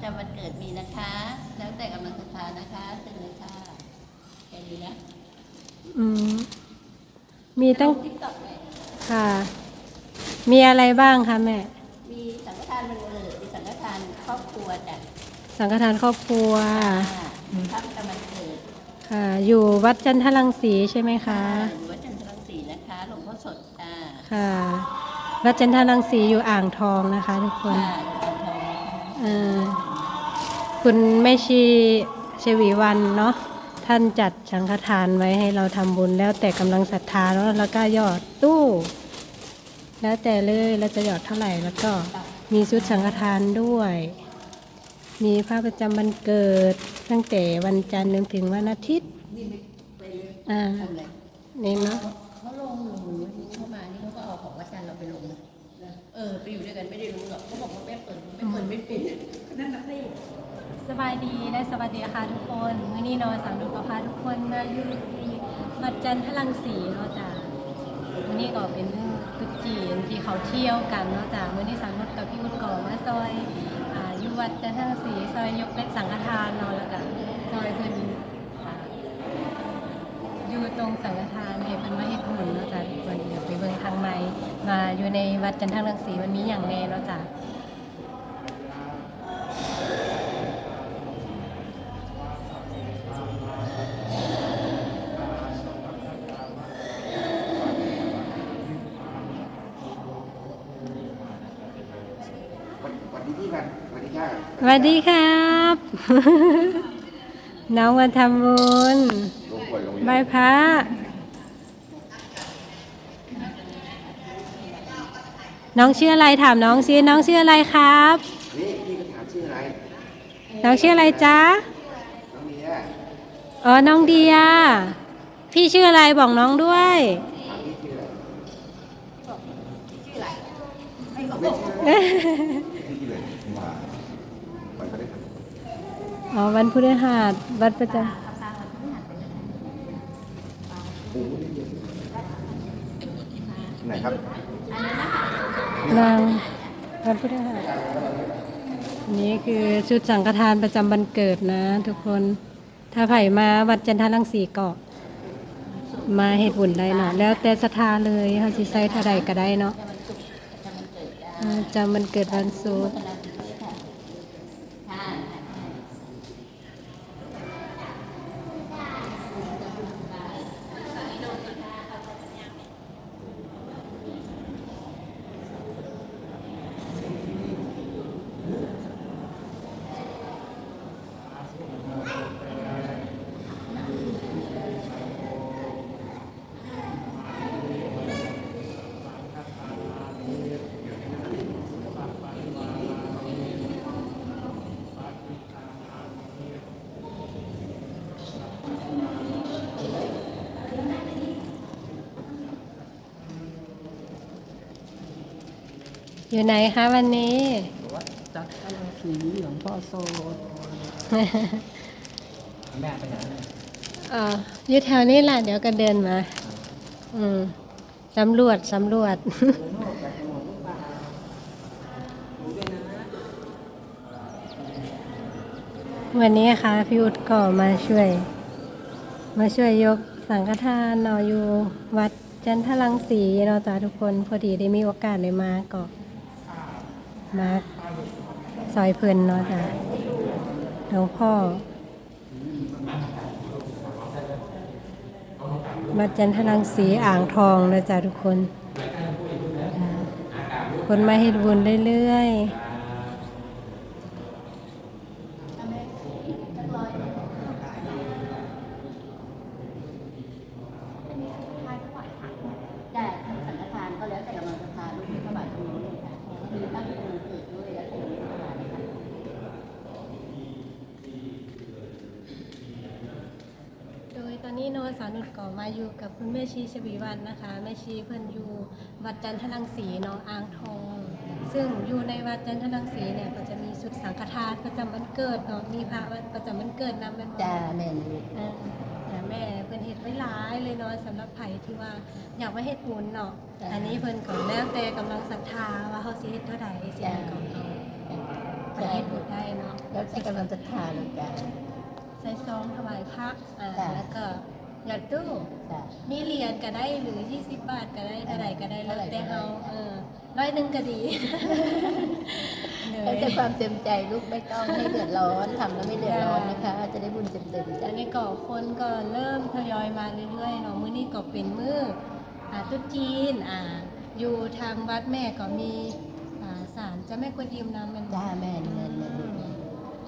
ประจำวันเกิดมีนะคะ แล้วแต่กำลังศรัทธานะคะเชิญเลยค่ะแค่นี้นะอืมมีตั้งติ๊กต็อกแม่ค่ะ มีอะไรบ้างคะแม่ มีสังฆทานวันเกิดมีสังฆทานครอบครัวจ้ะสังฆทานครอบครัว ค่ะพระประจำวันเกิดค่ะ อยู่วัดจันทรังสีใช่ไหมคะ อยู่วัดจันทรังสีนะคะหลวงพ่อสดจ้าค่ะ วัดจันทรังสีอยู่อ่างทองนะคะ ทุกคนค่ะอยู่อ่างทองนะคะ เอ่อ คุณแม่ชีชวีวันเนาะท่านจัดสังฆทานไว้ให้เราทำบุญแล้วแต่กำลังศรัทธาแล้วแล้วก็หยอดตู้ แล้วแต่เลยเราจะหยอดเท่าไหร่แล้วก็มีชุดสังฆทานด้วย มีพระประจำวันเกิดตั้งแต่วันจันทร์จนถึงวันอาทิตย์นี่ไม่ไปเลยอ่าทำอะไรนี่เนาะเขาลงหนูรู้เข้ามานี่เขาก็เอาของวัดจันทร์เราไปลงนะเออไปอยู่ด้วยกันไม่ได้รู้หรอกเขาบอกว่าแม่เปิดไม่เปิดไม่ปิดนั่นนะสิ สบายดีได้สวัสดีค่ะทุกคนมื้อนี้นอนสังดุกพาทุกคนมาอยู่ที่วัดจันทรังสีเนาะจ้ะมื้อนี้ก็เป็นตุ๊กจีนที่เขาเที่ยวกันเนาะจ้ะมื้อนี้สังนุกกับพี่อุดก่อมาซอยอยู่วัดจันทรังสีซอยยกเล็กสังฆทานเนาะแล้วก็ซอยเพิ่นอ่าอยู่ตรงสังฆทานให้เพิ่นมาเฮ็ดบุญเนาะจ้ะทุกคนเดี๋ยวไปเบิ่งทางในมาอยู่ในวัดจันทรังสีวันนี้อย่างแน่เนาะจ้ะ วันวันที่พี่กันวันที่เก้า สวัสดีครับ น้องมาทำบุญลงป่วยลงไหว้พระน้องชื่ออะไรถามน้องซิน้องชื่ออะไรครับนี่พี่ก็ถามชื่ออะไร น้องชื่ออะไรจ๊ะน้องเมียอ๋อน้องเดีย พี่ชื่ออะไรบอกน้องด้วยพี่ชื่ออะไรไรไม่บอกไม่ชื่อพี่ชื่ออะไรมาวันพฤหัส อ๋อวันพฤหัสวัดประจไหนครับำนางวันพฤหัสนี่คือชุดสังฆทานประจำวันเกิดนะ ทุกคน ถ้าไผ่มาวัดจันทรังสีเกาะ มาเฮ็ดบุญได้เนาะแล้วแต่ศรัทธาเลยเฮาสิใส่เท่าใดก็ได้เนาะจำวันเกิดจ้าอ่าจำมันเกิดวันศุกร์ อยู่ไหนคะวันนี้วัดจัดกำลังสีหลวงพ่อโซแม่ไปไหนเอ่ออยู่แถวนี้แหละเดี๋ยวก็เดินมา อืมสำรวจสำรวจวันนี้ค่ะพี่อุดก็มาช่วย มาช่วยยกสังฆทานเนาะอยู่วัดจันทรังสีเนาะจ้าทุกคน พอดีได้มีโอกาสได้มาก็ มาซอยเพลินเนาะจ้ะหลวงพ่อวัดจันทรังสีอ่างทองนะจ๊ะทุกคน คนมาให้บุญเรื่อยๆ แต่สังฆทานก็แล้วแต่กำลังศรัทธาลูกพระบาทตรงนี้เลยค่ะมีตั้งแต่วันเกิดด้วยแล้วแต่กำลังศรัทธานะคะ โดยตอนนี้ โนสานุดก่อมาอยู่กับคุณแม่ชีชวีวันนะคะแม่ชีเพิ่นอยู่วัดจันทรังสีเนาะอ่างทอง ซึ่งอยู่ในวัดจันทรังสีเนี่ยก็จะมีชุดสังฆทานประจำวันเกิดเนาะมีพระประจำวันเกิดนำเป็นจ้าแม่นอ่าแต่แม่เพิ่นเฮ็ดไว้หลายเลยเนาะสำหรับไผที่ว่าอยากมาเฮ็ดบุญเนาะอันนี้เพิ่นก็แล้วแต่กำลังศรัทธาว่าเฮาสิเฮ็ดเท่าใดสิให้ก็เอาไปประเทศอื่นได้เนาะแล้วแต่กำลังจะทานจ้ะใส่ซองถวายพักอ่าจ้ะแล้วก็ ยัดตู้จ้ะ มีเหรียญก็ได้หรือ 20 บาทก็ได้เท่าไหร่ก็ได้แล้วเท่าไหร่ก็ได้แต่เฮาเออร้อยหนึ่งก็ดีแล้วแต่ความเต็มใจลูกไม่ต้องให้เดือดร้อนทำแล้วไม่เดือดร้อนนะคะ จะได้บุญเต็มๆตอจ้ะนนี้ก็คนก็เริ่มทยอยมาเรื่อยๆเนาะมื้อนี้ก็เป็นมื้ออ่าตรุษจีนอ่าอยู่ทางวัดแม่ก็มีอ่าศาลเจ้าแม่กวนอิมนำมันจ้าแม่นแม่นแม่น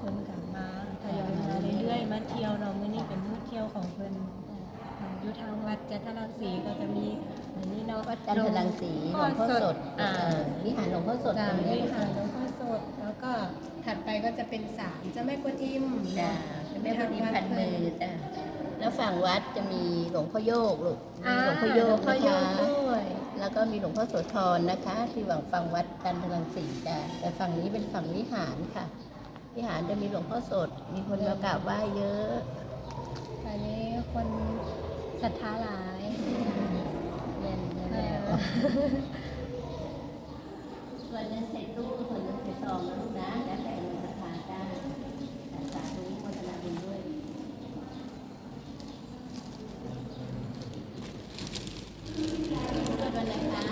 คนกลับมาทยอยมาเรื่อยๆมาเที่ยวเนาะมื้อนี้เป็นมื้อเที่ยวของเพิ่น อ่าอยู่ทางวัดจันทรังสีก็จะมีอันนี้เนาะวัดจันทรังสีหลวงพ่อสดอ่าเอ่อวิหารหลวงพ่อสดจาตรงนี้วิหารหลวงพ่อสด แล้วก็ถัดไปก็จะเป็นศาลเจ้าแม่กวนอิมจ้าแม่พอดีพันมือจ้าแล้วฝั่งวัดจะมีหลวงพ่อโยกลูกมีอ่าหลวงพ่อโยกพ่อนะโยคะกด้วยแล้วก็มีหลวงพ่อโสธรนะคะ ที่ฝั่งฝั่งวัดจันทรังสีจ้าแต่ฝั่งนี้เป็นฝั่งวิหารค่ะ วิหารจะมีหลวงพ่อสด มีคนมากราบไหว้เยอะตอนนี้คน ศรัทธาหลายแน่นแน่นเอแล้วอส่วนเงินใส่ตู้ส่วนเงินใส่ซองนะลูกนะแล้วแต่เงินศรัทธาจ้าสาธุโมทนาบุญด้วยวันไหนคะ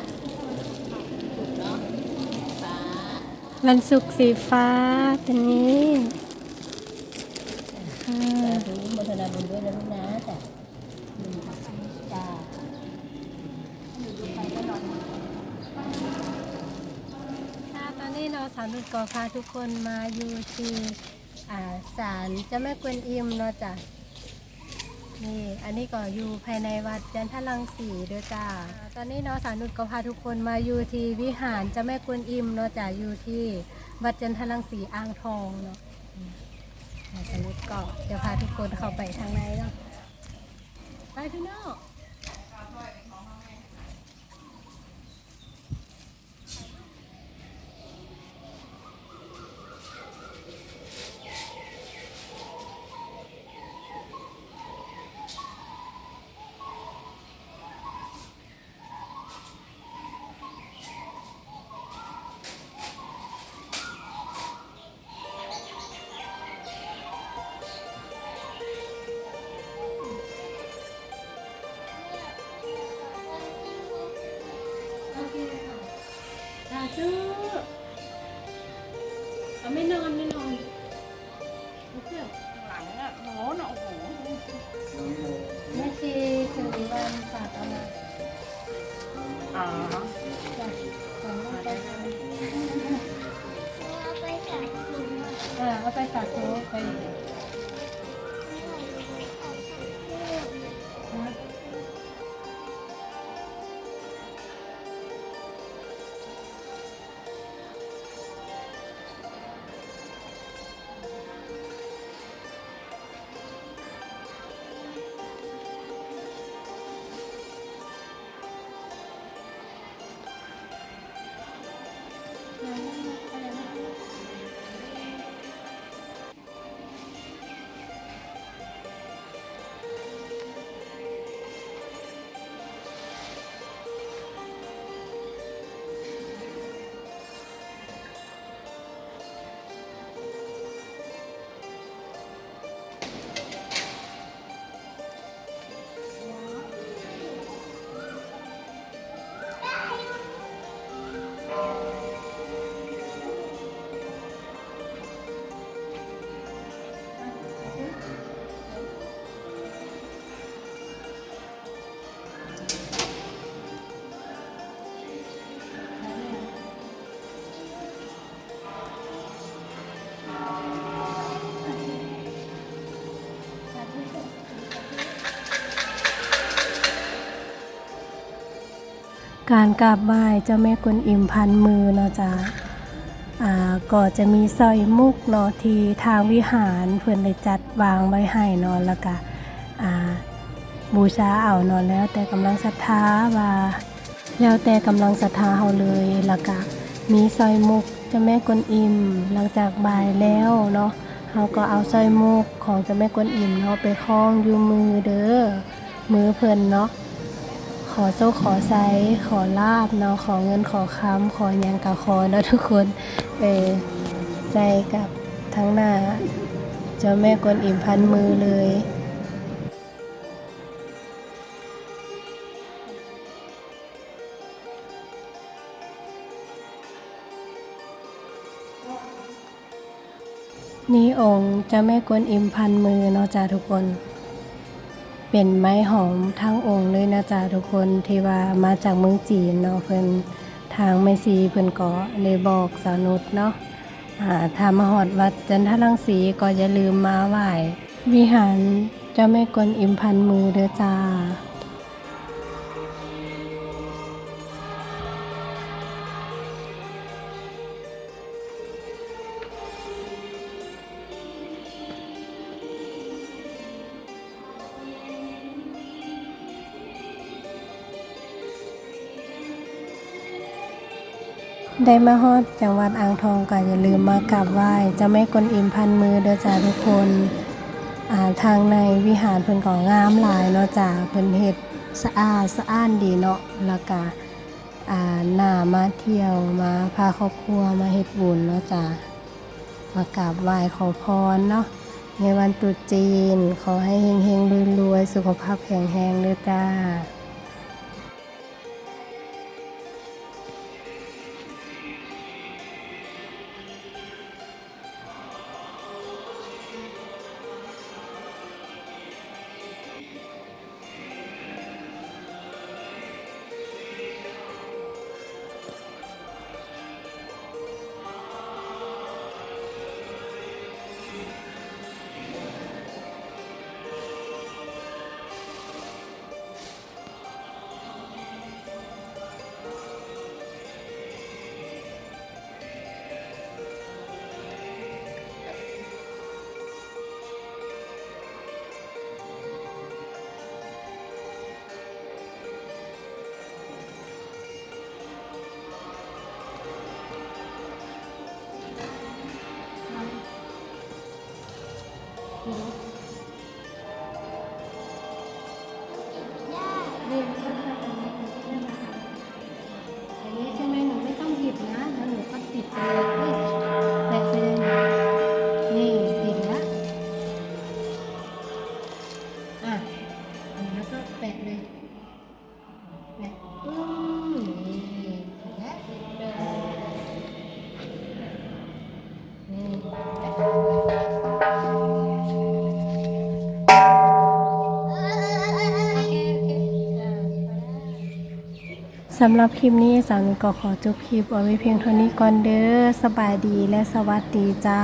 ถูกเนาะฟ้าวันศุกร์สีฟ้าตรงนี้ค่ะสาธุโมทนาบุญด้วยนะลูกนะจ้ะอืมจ้า ค่ะตอนนี้เรา สามดุจกอพาทุกคนมาอยู่ที่ศาลเจ้าแม่กวนอิมเนาะจ้ะนี่อันนี้ก็อยู่ภายในวัดจันทรังสีเด้อจ้าตอนนี้เนาะสามดุจก็พาทุกคนมาอยู่ที่วิหารเจ้าแม่กวนอิมเนาะจ้ะอยู่ที่วัดจันทรังสีอ่างทองเนาะสามดุจก็จะพาทุกคนเข้าไปทางในเนาะไปพี่น้อง สาธุเอาไม่นอนไม่นอนโอเคหลังอะโหนโอ้โหแม่ชีถึงวันฝากเอามาอ่าจ้ะของเราไปทำเออเอาไปสาธุไป การกราบไหว้เจ้าแม่กวนอิมพันมือเนาะจ้ะอ่าก็จะมีสร้อยมุกเนาะที่ทางวิหารเพื่อนได้จัดวางไว้ให้เนาะแล้วก็อ่าบูชาเอาเนาะแล้วแต่กำลังศรัทธาว่าแล้วแต่กำลังศรัทธาเฮาเลยแล้วก็มีสร้อยมุกเจ้าแม่กวนอิมหลังจากบ่ายแล้วเนาะเฮาก็เอาสร้อยมุกของเจ้าแม่กวนอิมเนาะไปคล้องอยู่มือเด้อมือเพิ่นเนาะ อโซ่ขอไซขอลาบเนาะขอเงินขอคำขอหยังกะขอเนาะทุกคนเออใส่กับทั้งหน้าเจ้าแม่กวนอิ่มพันมือเลยนี่องค์เจ้าแม่กวนอิมพันมือเนาะจ้าทุกคน เป็นไม้หอมทั้งองค์เลยนะจ๊ะทุกคนที่ว่ามาจากเมืองจีนเนาะเพิ่นทางไม่ซีเพิ่นก็เลยบอกสาวนุชเนาะอ่าถ้ามาหอดวัดจันทรังสีก็อย่าลืมมาไหว้วิหารเจ้าแม่กวนอิมพันมือเด้อจ้า ได้มาฮอดจังหวัดอ่างทองก็อย่าลืมมากราบไหว้จะไม่กวนอิมพันมือเด้อจ้าทุกคนอ่าทางในวิหารเพิ่นก็งามหลายเนาะจ้าเพิ่นเฮ็ดสะอาดสะอ้านดีเนาะแล้วก็อ่าหน้ามาเที่ยวมาพาครอบครัวมาเฮ็ดบุญเนาะจ้ามากราบไหว้ขอพรเนาะในวันตรุษจีน ขอให้เฮงๆรวยๆสุขภาพแข็งแรงเด้อจ้า นี่ สำหรับคลิปนี้สาวนุก็ขอจบคลิปเอาไว้เพียงเท่านี้ก่อนเด้อสบายดีและสวัสดีจ้า